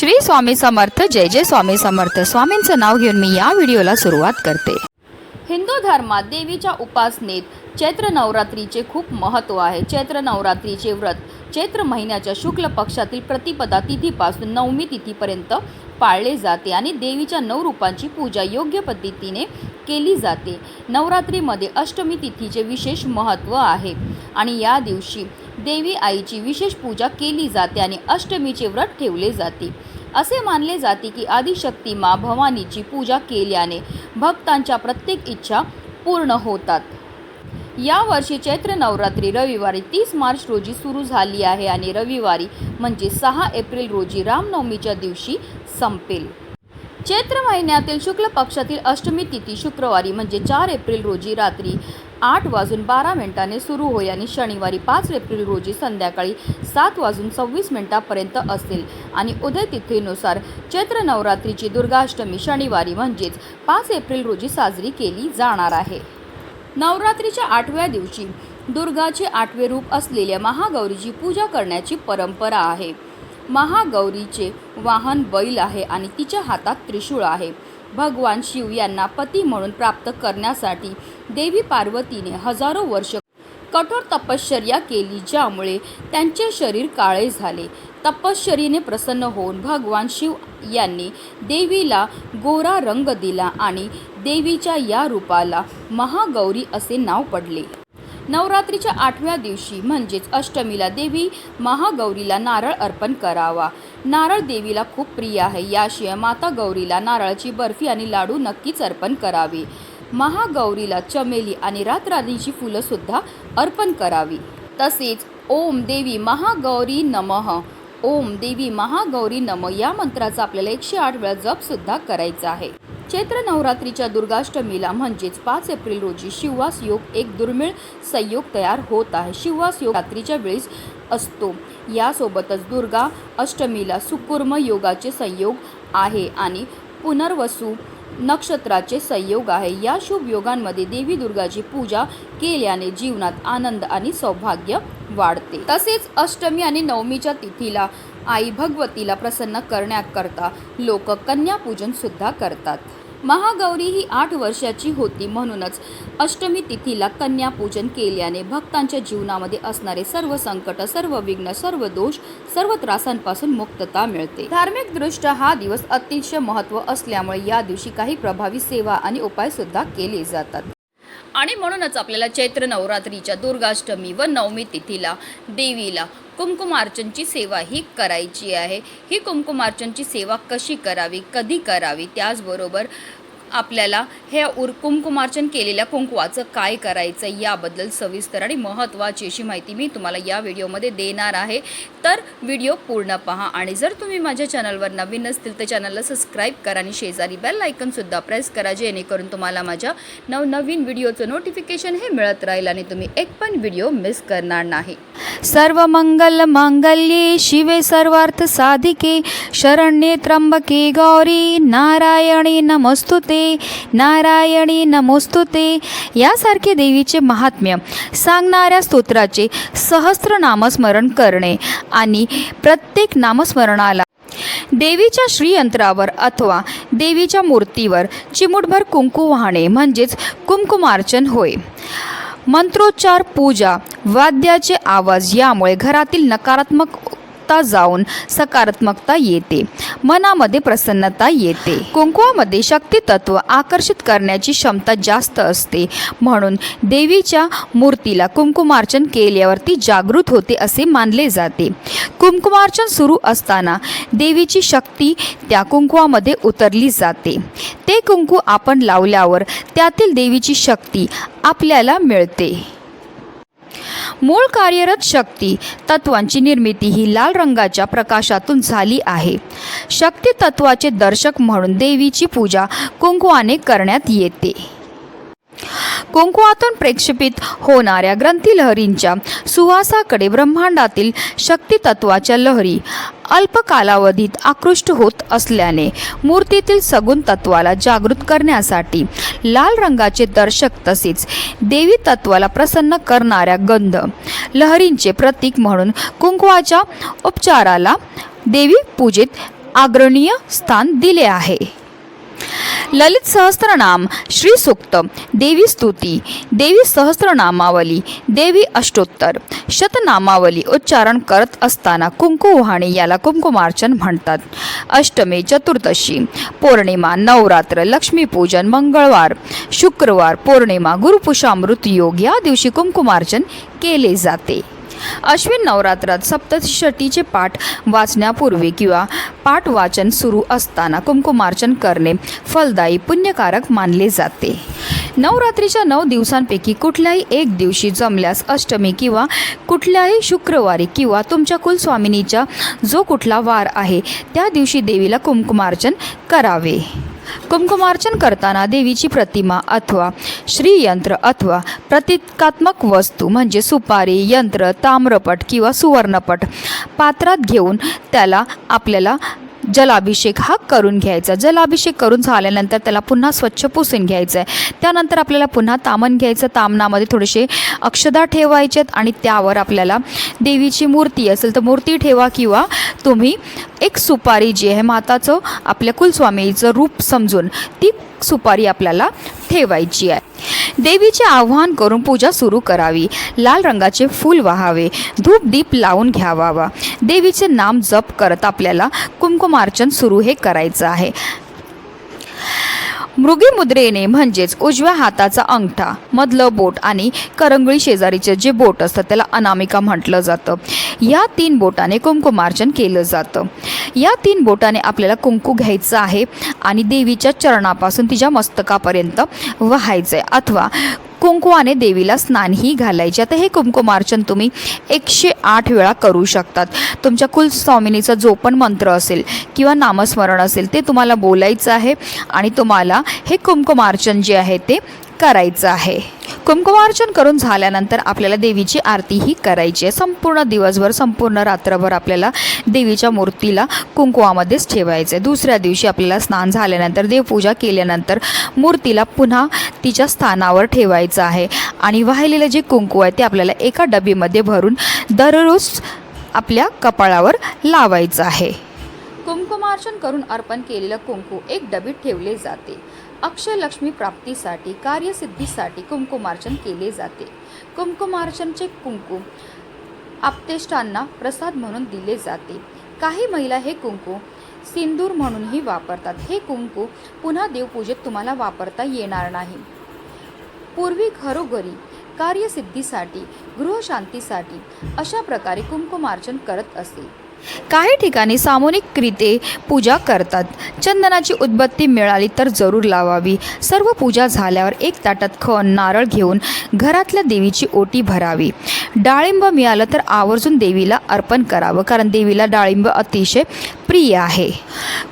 श्री स्वामी समर्थ जय जय स्वामी समर्थ. स्वामींचं नाव घेऊन मी या व्हिडिओला सुरुवात करते. हिंदू धर्मात देवीच्या उपासनेत चैत्र नवरात्रीचे खूप महत्त्व आहे. चैत्र नवरात्रीचे व्रत चैत्र महिन्याच्या शुक्ल पक्षातील प्रतिपदा तिथीपासून नवमी तिथीपर्यंत पाळले जाते आणि देवीच्या नऊ रूपांची पूजा योग्य पद्धतीने केली जाते. नवरात्रीमध्ये अष्टमी तिथीचे विशेष महत्त्व आहे आणि या दिवशी देवी आईची विशेष पूजा केली जाते आणि अष्टमीचे व्रत ठेवले जाते. असे मानले जाते की आदिशक्ती मा भवानीची पूजा केल्याने भक्तांच्या प्रत्येक इच्छा पूर्ण होतात. यावर्षी चैत्र नवरात्री रविवारी तीस मार्च रोजी सुरू झाली आहे आणि रविवारी म्हणजे सहा एप्रिल रोजी रामनवमीच्या दिवशी संपेल. चैत्र महिन्यातील शुक्ल पक्षातील अष्टमी तिथी शुक्रवारी म्हणजे चार एप्रिल रोजी रात्री आठ वाजून बारा मिनिटाने सुरू होईल आणि शनिवारी पाच एप्रिल रोजी संध्याकाळी सात वाजून सव्वीस मिनिटापर्यंत असेल. आणि उदय तिथीनुसार चैत्र नवरात्रीची दुर्गाष्टमी शनिवारी म्हणजेच पाच एप्रिल रोजी साजरी केली जाणार आहे. नवरात्रीच्या आठव्या दिवशी दुर्गाचे आठवे रूप असलेल्या महागौरीची पूजा करण्याची परंपरा आहे. महागौरीचे वाहन बैल आहे आणि तिच्या हातात त्रिशूळ आहे. भगवान शिव यांना पती म्हणून प्राप्त करण्यासाठी देवी पार्वतीने हजारो वर्ष कठोर तपश्चर्या केली ज्यामुळे त्यांचे शरीर काळे झाले. तपश्चरीने प्रसन्न होऊन भगवान शिव यांनी देवीला गोरा रंग दिला आणि देवीच्या या रूपाला महागौरी असे नाव पडले. नवरात्रीच्या आठव्या दिवशी म्हणजेच अष्टमीला देवी महागौरीला नारळ अर्पण करावा. नारळ देवीला खूप प्रिय आहे. याशिवाय माता गौरीला नारळाची बर्फी आणि लाडू नक्कीच अर्पण करावे. महागौरीला चमेली आणि रातराणीची फुलंसुद्धा अर्पण करावी. तसेच ओम देवी महागौरी नमः. ओम देवी महागौरी नम या मंत्राचा आपल्याला एकशे आठ वेळा जपसुद्धा करायचा आहे. चैत्र नवरात्रीच्या दुर्गाष्टमीला म्हणजेच पाच एप्रिल रोजी शिववास योग एक दुर्मिळ संयोग तयार होत आहे. शिववास योग रात्रीच्या वेळेस असतो. यासोबतच दुर्गा अष्टमीला सुकुर्म योगाचे संयोग आहे आणि पुनर्वसू नक्षत्राचे संयोग आहे. या शुभ योगांमध्ये देवी दुर्गाची पूजा केल्याने जीवनात आनंद आणि सौभाग्य वाढते. तसेच अष्टमी आणि नवमीच्या तिथीला आई भगवतीला प्रसन्न करण्याकरता लोक कन्यापूजन सुद्धा करतात. महागौरी ही आठ वर्षाची होती म्हणूनच अष्टमी तिथीला कन्यापूजन केल्याने भक्तांच्या जीवनामध्ये असणारे सर्व संकट सर्व विघ्न सर्व दोष सर्व त्रासांपासून मुक्तता मिळते. धार्मिक दृष्ट्या हा दिवस अतिशय महत्त्व असल्यामुळे या दिवशी काही प्रभावी सेवा आणि उपाय सुद्धा केले जातात. आणि म्हणूनच आपल्याला चैत्र नवरात्रीच्या दुर्गाष्टमी व नवमी तिथीला देवीला कुमकुमार्चनची सेवा ही करायची आहे. ही कुमकुमार्चनची सेवा कशी करावी कधी करावी? त्याचबरोबर आपल्याला हे उर कुंकुमार्चन केलेल्या कुंकवाचं काय करायचं याबद्दल सविस्तर आणि महत्त्वाची अशी माहिती मी तुम्हाला या व्हिडिओमध्ये देणार आहे. तर व्हिडिओ पूर्ण पहा आणि जर तुम्ही माझ्या चॅनलवर नवीन असतील तर चॅनलला सबस्क्राईब करा आणि शेजारी बेल आयकनसुद्धा प्रेस करा जेणेकरून तुम्हाला माझ्या नवनवीन व्हिडिओचं नोटिफिकेशन हे मिळत राहील आणि तुम्ही एक पण व्हिडिओ मिस करणार नाही. सर्व मंगल मांगल्ये शिवे सर्वार्थ साधिके शरण्ये त्र्यंबके गौरी नारायणी नमस्तुते. नारायणी नमोस्तुते यासारखे देवीचे महात्म्य सांगणाऱ्या स्तोत्राचे सहस्त्र नामस्मरण करणे आणि प्रत्येक नामस्मरणाला देवीच्या श्रीयंत्रावर अथवा देवीच्या मूर्तीवर चिमुटभर कुंकू वाहणे म्हणजेच कुंकुमार्चन होय. मंत्रोच्चार पूजा वाद्याचे आवाज यामुळे घरातील नकारात्मक सकारात्मकता जाऊन सकारात्मकता येते. मनामध्ये प्रसन्नता येते. कुंकुवामध्ये शक्ती तत्व आकर्षित करण्याची क्षमता जास्त असते. म्हणून देवीच्या मूर्तीला कुंकुमार्चन केल्यावर ती जागृत होते असे मानले जाते. कुंकुमार्चन सुरू असताना देवीची शक्ती त्या कुंकुवामध्ये उतरली जाते. ते कुंकू आपण लावल्यावर त्यातील देवीची शक्ती आपल्याला मिळते. मूळ कार्यरत शक्ती तत्वांची निर्मिती ही लाल रंगाच्या प्रकाशातून झाली आहे. शक्ती तत्वाचे दर्शक म्हणून देवीची पूजा कुंकुवाने करण्यात येते. कुंकुवातून प्रेक्षेपित होणाऱ्या ग्रंथी लहरींच्या सुवासाकडे ब्रह्मांडातील शक्तितत्वाच्या लहरी अल्प कालावधीत आकृष्ट होत असल्याने मूर्तीतील सगुण तत्वाला जागृत करण्यासाठी लाल रंगाचे दर्शक तसेच देवी तत्वाला प्रसन्न करणाऱ्या गंध लहरींचे प्रतीक म्हणून कुंकवाच्या उपचाराला देवी पूजेत आग्रणीय स्थान दिले आहे. ललित सहस्त्रनाम श्री सूक्त देवी स्तुती देवी सहस्त्रनामावली देवी अष्टोत्तर शतनामावली उच्चारण करत असताना कुंकू वाहणे याला कुंकुमार्चन म्हणतात. अष्टमी चतुर्दशी पौर्णिमा नवरात्र लक्ष्मीपूजन मंगळवार शुक्रवार पौर्णिमा गुरुपुषामृत योग या दिवशी कुंकुमार्चन केले जाते. अश्विन नवरात्रात सप्तषटीचे पाठ वाचण्यापूर्वी किंवा पाठ वाचन सुरू असताना कुंकुमार्चन करणे फलदायी पुण्यकारक मानले जाते. नवरात्रीच्या नऊ दिवसांपैकी कुठल्याही एक दिवशी जमल्यास अष्टमी किंवा कुठल्याही शुक्रवारी किंवा तुमच्या कुलस्वामिनीचा जो कुठला वार आहे त्या दिवशी देवीला कुंकुमार्चन करावे. कुंकुमार्चन करताना देवीची प्रतिमा अथवा श्रीयंत्र अथवा प्रतिकात्मक वस्तू म्हणजे सुपारी यंत्र ताम्रपट किंवा सुवर्णपट पात्रात घेऊन त्याला आपल्याला जलाभिषेक हा करून घ्यायचा. जलाभिषेक करून झाल्यानंतर त्याला पुन्हा स्वच्छ पुसून घ्यायचं आहे त्यानंतर आपल्याला पुन्हा तामन घ्यायचं. तामनामध्ये थोडेसे अक्षदा ठेवायच्यात आणि त्यावर आपल्याला देवीची मूर्ती असेल तर मूर्ती ठेवा किंवा तुम्ही एक सुपारी जी आहे माताचं आपल्या कुलस्वामीचं रूप समजून ती सुपारी आपल्याला ठेवायची आहे. देवीचे आव्हान करून पूजा सुरू करावी. लाल रंगाचे फूल वाहावे. धूप दीप लावून घ्यावावा. देवीचे नाम जप करत आपल्याला कुंकुमार्चन सुरू हे करायचं आहे. मृगी मुद्रेने म्हणजेच उजव्या हाताचा अंगठा मधलं बोट आणि करंगळी शेजारीचे जे बोट असतं त्याला अनामिका म्हटलं जातं. या तीन बोटाने कुंकुमार्चन केलं जातं. या तीन बोटाने आपल्याला कुंकू घ्यायचं आहे आणि देवीच्या चरणापासून तिच्या मस्तकापर्यंत व्हायचं आहे अथवा कुंकुवाने देवीला स्नानही घालायचे. आता हे कुंकुमार्चन तुम्ही एकशे आठ वेळा करू शकतात. तुमच्या कुलस्वामिनीचा जो पण मंत्र असेल किंवा नामस्मरण असेल ते तुम्हाला बोलायचं आहे आणि तुम्हाला हे कुंकुमार्चन जे आहे ते करायचं आहे. कुंकुमार्चन करून झाल्यानंतर आपल्याला देवीची आरतीही करायची आहे. संपूर्ण दिवसभर संपूर्ण रात्रभर आपल्याला देवीच्या मूर्तीला कुंकुवामध्येच ठेवायचं आहे. दुसऱ्या दिवशी आपल्याला स्नान झाल्यानंतर देवपूजा केल्यानंतर मूर्तीला पुन्हा तिच्या स्थानावर ठेवायचं आहे. आणि वाहिलेलं जे कुंकू आहे ते आपल्याला एका डबीमध्ये भरून दररोज आपल्या कपाळावर लावायचं आहे. कुंकुमार्चन करून अर्पण केलेलं कुंकू एक डबीत ठेवले जाते. अक्षय लक्ष्मी प्राप्तीसाठी कार्यसिद्धीसाठी कुंकुमार्चन केले जाते. कुंकुमार्चनचे कुंकू आपतेष्टांना प्रसाद म्हणून दिले जाते. काही महिला हे कुंकू सिंदूर म्हणूनही वापरतात. हे कुंकू पुन्हा देवपूजेत तुम्हाला वापरता येणार नाही. पूर्वी घरोघरी कार्यसिद्धीसाठी गृहशांतीसाठी अशा प्रकारे कुंकुमार्चन करत असे. काही ठिकाणी सामूहिकरीते पूजा करतात. चंदनाची उदबत्ती मिळाली तर जरूर लावावी. सर्व पूजा झाल्यावर एक ताटात खण नारळ घेऊन घरातल्या देवीची ओटी भरावी. डाळिंब मिळालं तर आवर्जून देवीला अर्पण करावं कारण देवीला डाळिंब अतिशय प्रिय आहे.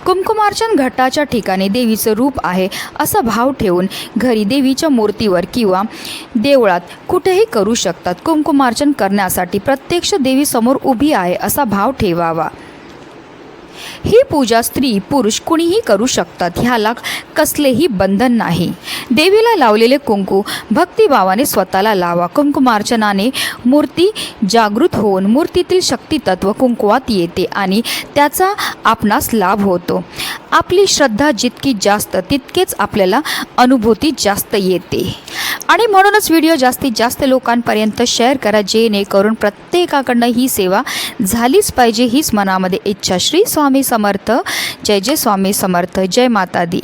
कुमकुमार्चन घटाच्या ठिकाणी देवीचं रूप आहे असा भाव ठेवून घरी देवीच्या मूर्तीवर किंवा देवळात कुठेही करू शकतात. कुमकुमार्चन करण्यासाठी प्रत्यक्ष देवीसमोर उभी आहे असा भाव ठेवावा. ही पूजा स्त्री पुरुष कुणीही करू शकतात. ह्याला कसलेही बंधन नाही. देवीला लावलेले कुंकू भक्तिभावाने स्वतःला लावा. कुंकुमार्चनाने मूर्ती जागृत होऊन मूर्तीतील शक्तितत्व कुंकुवात येते आणि त्याचा आपणास लाभ होतो. आपली श्रद्धा जितकी जास्त तितकेच आपल्याला अनुभूती जास्त येते. आणि म्हणूनच व्हिडिओ जास्तीत जास्त लोकांपर्यंत शेअर करा जेणेकरून प्रत्येकाकडनं ही सेवा झालीच पाहिजे हीच मनामध्ये इच्छा. श्री स्वामी समर्थ. जय जय स्वामी समर्थ. जय माता दी.